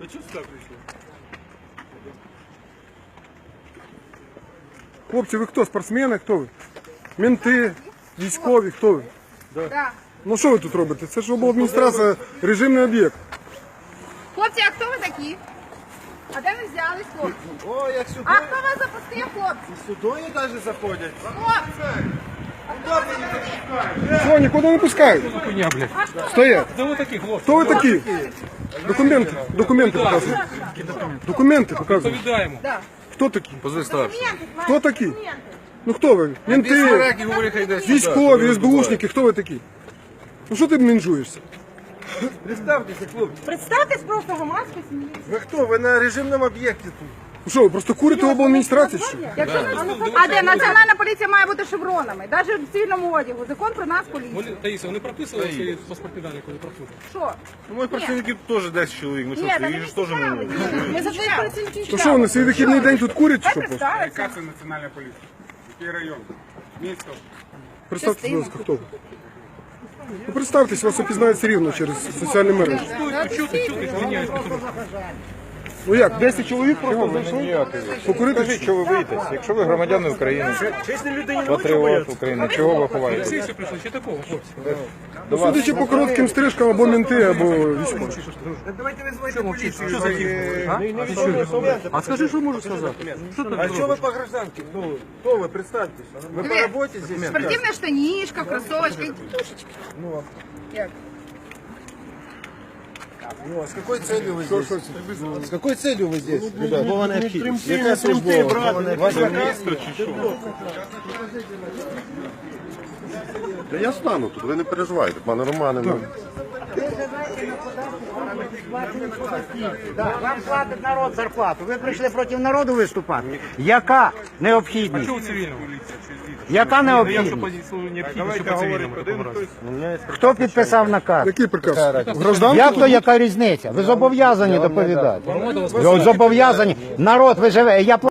Ви чого сюди прийшли? Хлопці, ви хто? Спортсмени? Хто ви? Менти, військові, хто ви? Да. Ну що ви тут робите? Це ж обладміністрація, режимний об'єкт. Хлопці, а хто ви такі? А де ви взялись, хлопці? О, як сюди, А хто вас запустив, хлопці? сюди навіть заходять. Хлопці! Що, нікуди не пускають? Хуйня, блядь. Стоять. Хто ви такі, хлопці? Хто ви такі? Документи, документи показують. Документи показують. Відповідаємо. Да. Хто такі? Позви старший. Хто такі? Ну хто ви? Менти, говори, хай йде сюди. військові, СБУшники, хто ви такі? Ну що ти мінжуєшся? Представтеся, хлопці. Представтесь просто громадською сім'єю. Ви хто? Ви на режимному об'єкті тут. Ну що, ви просто курите в обладміністрації? Що? Якщо а де національна поліція має бути шевронами, навіть в цивільному одягу. Закон про нас поліція. Вони, Таїса, вони прописували свої паспортні дані, коли проходять? Що? Ну, мої працівники теж 10 чоловік. Ну що, Ні, їх ж теж можна. Ми за твоїх працівників. То що вони свій вихідний день тут курять? чи Що просто? Яка це національна поліція? Який район? Місто? Представте, будь ласка, хто ви? Ну, представтесь, вас опізнають все рівно через соціальні мережі. Чути, чути, звиняюсь. Ну як, 10 чоловік просто зайшли? Покурити? Скажіть, що ви боїтесь? Якщо ви громадяни України, патріот України, чого ви ховаєтесь? Прийшли, ще такого, хлопці. Ну, Судячи по коротким стрижкам або менти, або військові. Давайте визвайте поліцію. Що за А скажи, що можу сказати? Що ти А що ви по гражданці? Ну, хто ви? Представтесь. Ви по роботі здесь? Спортивна штанішка, кросовочка і тушечка. Ну, Як? Ну, а с какой целью вы здесь? С какой целью вы здесь? Необхідність. Яка службова? Ваша місто чи що? Та я стану тут, ви не переживайте, пане Романе. Ну. Вам платить народ зарплату. Ви прийшли проти народу виступати. Яка необхідність? Чого цивільного? Яка необхідність? позицію необхідність, разі? Хто підписав наказ? Який приказ? Як то яка різниця? Ви зобов'язані доповідати. Ви Зобов'язані. Народ ви живе. Я